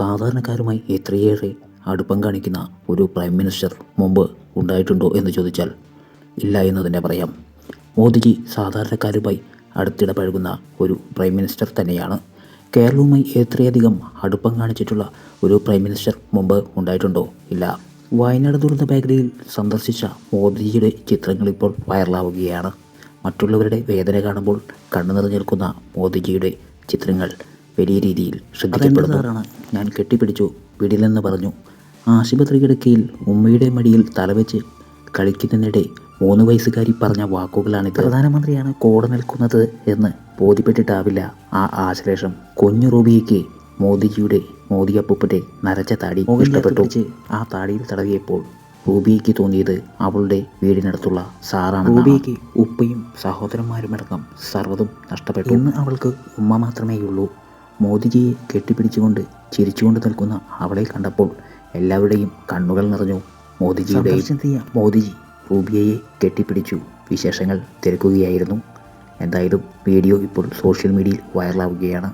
സാധാരണക്കാരുമായി എത്രയേറെ അടുപ്പം കാണിക്കുന്ന ഒരു പ്രൈം മിനിസ്റ്റർ മുമ്പ് ഉണ്ടായിട്ടുണ്ടോ എന്ന് ചോദിച്ചാൽ ഇല്ല എന്ന് തന്നെ പറയാം. മോദിജി സാധാരണക്കാരുമായി അടുത്തിടപഴകുന്ന ഒരു പ്രൈം മിനിസ്റ്റർ തന്നെയാണ്. കേരളവുമായി എത്രയധികം അടുപ്പം കാണിച്ചിട്ടുള്ള ഒരു പ്രൈം മിനിസ്റ്റർ മുമ്പ് ഉണ്ടായിട്ടുണ്ടോ? ഇല്ല. വയനാട് ദുരന്ത മേഖലയിൽ സന്ദർശിച്ച മോദിജിയുടെ ചിത്രങ്ങൾ ഇപ്പോൾ വൈറലാവുകയാണ്. മറ്റുള്ളവരുടെ വേദന കാണുമ്പോൾ കണ്ണു നിറഞ്ഞു നിൽക്കുന്ന മോദിജിയുടെ ചിത്രങ്ങൾ വലിയ രീതിയിൽ ശ്രദ്ധിക്കപ്പെടുന്നതാണ് ഞാൻ കെട്ടിപ്പിടിച്ചു പിടിലെന്ന് പറഞ്ഞു. ആശുപത്രി കിടക്കയിൽ ഉമ്മയുടെ മടിയിൽ തലവെച്ച് കളിക്കുന്നതിനിടെ മൂന്ന് വയസ്സുകാരി പറഞ്ഞ വാക്കുകളാണിത്. പ്രധാനമന്ത്രിയാണ് കോട നിൽക്കുന്നത് എന്ന് ബോധ്യപ്പെട്ടിട്ടാവില്ല ആ ആശ്ലേഷം. കുഞ്ഞു റൂബിയയ്ക്ക് മോദിജിയുടെ മോദി അപ്പൂപ്പന്റെ നരച്ച താടി ഇഷ്ടപ്പെട്ടു. ആ താടിയിൽ തടവിയപ്പോൾ റൂബിയയ്ക്ക് തോന്നിയത് അവളുടെ വീടിനടുത്തുള്ള സാറാണ് റൂബിയയ്ക്ക് ഉപ്പയും സഹോദരന്മാരുമടക്കം സർവതും നഷ്ടപ്പെട്ടു. ഇന്ന് അവൾക്ക് ഉമ്മ മാത്രമേയുള്ളൂ. മോദിജിയെ കെട്ടിപ്പിടിച്ചുകൊണ്ട് ചിരിച്ചുകൊണ്ട് നിൽക്കുന്ന അവളെ കണ്ടപ്പോൾ എല്ലാവരുടെയും കണ്ണുകൾ നിറഞ്ഞു. മോദിജിയുടെ മോദിജി റൂബിയയെ കെട്ടിപ്പിടിച്ചു. വിശേഷങ്ങൾ തിരക്കുകയായിരുന്നു. എന്തായാലും വീഡിയോ ഇപ്പോൾ സോഷ്യൽ മീഡിയയിൽ വൈറലാവുകയാണ്.